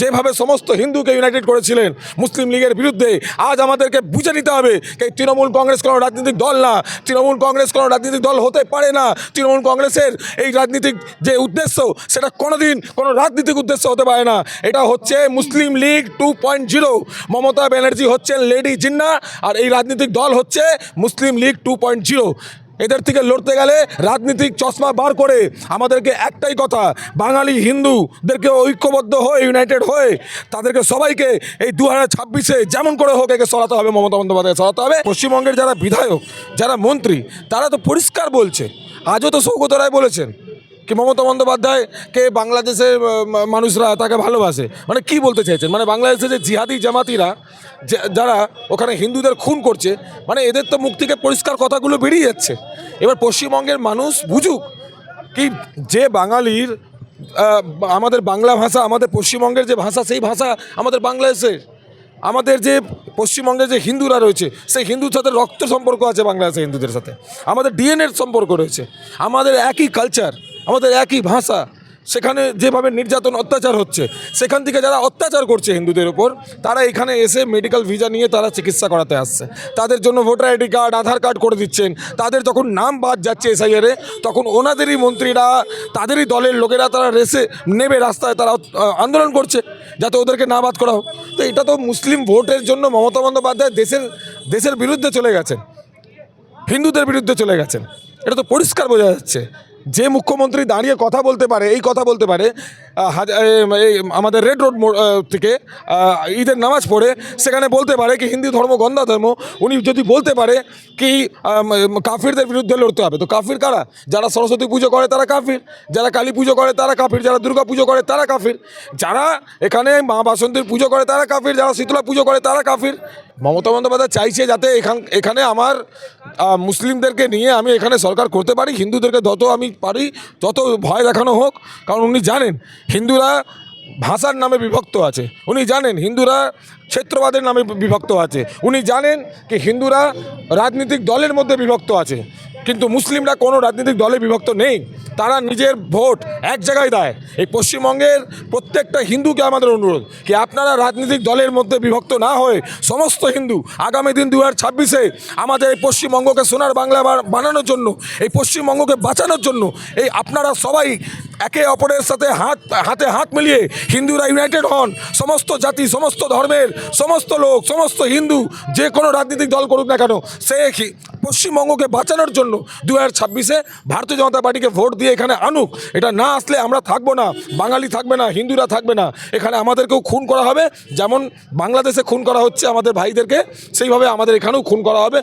যেভাবে সমস্ত হিন্দুকে ইউনাইটেড করেছিলেন, মুসলিম লীগের বিরুদ্ধে, আজ আমাদেরকে বুঝে নিতে হবে এই তৃণমূল কংগ্রেস কোনো রাজনৈতিক দল না। তৃণমূল কংগ্রেস কোনো রাজনৈতিক দল হতে পারে না। তৃণমূল কংগ্রেসের এই রাজনীতিক যে উদ্দেশ্য, সেটা কোনোদিন কোনো রাজনীতিক উদ্দেশ্য হতে পারে না। এটা হচ্ছে Muslim League two point zero Mamata Banerjee হচ্ছেন লেডি জিন্না, আর এই রাজনৈতিক দল হচ্ছে Muslim League two point zero এদের থেকে লড়তে গেলে রাজনীতিক চশমা বার করে আমাদেরকে একটাই কথা, বাঙালি হিন্দুদেরকে ঐক্যবদ্ধ হয়ে ইউনাইটেড হয়ে তাদেরকে সবাইকে এই দু হাজার ছাব্বিশে যেমন করে হোক একে সরাতে হবে, মমতা বন্দ্যোপাধ্যায় সরাতে হবে। পশ্চিমবঙ্গের যারা বিধায়ক, যারা মন্ত্রী, তারা তো পরিষ্কার বলছে। আজও তো সৌগত রায় বলেছেন কি মমতা বন্দ্যোপাধ্যায়কে বাংলাদেশের মানুষরা তাকে ভালোবাসে? মানে কি বলতে চাইছেন? মানে বাংলাদেশে যে জিহাদি জামাতিরা যারা ওখানে হিন্দুদের খুন করছে মানে এদের তো মুখ থেকে পরিষ্কার কথাগুলো বেরিয়ে যাচ্ছে। এবার পশ্চিমবঙ্গের মানুষ বুঝুক কি যে বাঙালির আমাদের বাংলা ভাষা, আমাদের পশ্চিমবঙ্গের যে ভাষা, সেই ভাষা আমাদের বাংলাদেশের। আমাদের যে পশ্চিমবঙ্গে যে হিন্দুরা রয়েছে, সেই হিন্দুর সাথে রক্ত সম্পর্ক আছে বাংলাদেশের হিন্দুদের সাথে। আমাদের ডিএনএর সম্পর্ক রয়েছে। আমাদের একই কালচার আমাদের একই ভাষা। সেখানে যেভাবে নির্যাতন, অত্যাচার হচ্ছে, সেখান থেকে যারা অত্যাচার করছে হিন্দুদের ওপর তারা এখানে এসে মেডিকেল ভিসা নিয়ে তারা চিকিৎসা করাতে আসছে। তাদের জন্য voter ID card Aadhaar card করে দিচ্ছেন। তাদের যখন নাম বাদ যাচ্ছে এসআইআরে তখন ওনাদেরই মন্ত্রীরা, তাদেরই দলের লোকেরা তারা রেসে নেবে রাস্তায় তারা আন্দোলন করছে, যাতে ওদেরকে না বাদ করা হোক। তো এটা তো মুসলিম ভোটের জন্য মমতা বন্দ্যোপাধ্যায় দেশের দেশের বিরুদ্ধে চলে গেছেন। হিন্দুদের বিরুদ্ধে চলে গেছেন। এটা তো পরিষ্কার বোঝা যাচ্ছে। যে মুখ্যমন্ত্রী দাঁড়িয়ে কথা বলতে পারে এই কথা বলতে পারে আমাদের রেড রোড থেকে ঈদের নামাজ পড়ে, সেখানে বলতে পারে কি হিন্দু ধর্ম গন্ধা ধর্ম উনি যদি বলতে পারে কি কাফিরদের বিরুদ্ধে লড়তে হবে, তো কাফির কারা? যারা সরস্বতী পুজো করে তারা কাফির, যারা কালী পুজো করে তারা কাফির, যারা দুর্গা পুজো করে তারা কাফির, যারা এখানে মা বাসন্তীর পুজো করে তারা কাফির, যারা শীতলা পুজো করে তারা কাফির। মমতা বন্দ্যোপাধ্যায় চাইছে যাতে এখান, এখানে আমার মুসলিমদেরকে নিয়ে আমি এখানে সরকার করতে পারি, হিন্দুদেরকে যত আমি পারি তত ভয় দেখানো হোক, কারণ উনি জানেন হিন্দুরা ভাষার নামে বিভক্ত আছে। উনি জানেন হিন্দুরা ক্ষেত্রবাদের নামে বিভক্ত আছে। উনি জানেন কি হিন্দুরা রাজনৈতিক দলের মধ্যে বিভক্ত আছে। কিন্তু মুসলিমরা কোনো রাজনৈতিক দলে বিভক্ত নেই। তারা নিজের ভোট এক জায়গায় দেয়। এই পশ্চিমবঙ্গের প্রত্যেকটা হিন্দুকে আমাদের অনুরোধ কি আপনারা রাজনৈতিক দলের মধ্যে বিভক্ত না হয়ে সমস্ত হিন্দু আগামী দিন দু হাজার ছাব্বিশে আমাদের এই পশ্চিমবঙ্গকে সোনার বাংলা বানানোর জন্য, এই পশ্চিমবঙ্গকে বাঁচানোর জন্য, এই আপনারা সবাই একে অপরের সাথে হাত, হাতে হাত মিলিয়ে হিন্দুরা ইউনাইটেড হন। সমস্ত জাতি, সমস্ত ধর্মের, সমস্ত লোক, সমস্ত হিন্দু, যে কোনো রাজনৈতিক দল করুক না কেন সে পশ্চিমবঙ্গকে বাঁচানোর জন্য দু হাজার ছাব্বিশে ভারতীয় জনতা পার্টিকে ভোট দিয়ে এখানে আনুক। এটা না আসলে আমরা থাকব না। বাঙালি থাকবে না, হিন্দুরা থাকবে না। এখানে আমাদেরকেও খুন করা হবে। যেমন বাংলাদেশে খুন করা হচ্ছে আমাদের ভাইদেরকে, সেইভাবে আমাদের এখানেও খুন করা হবে।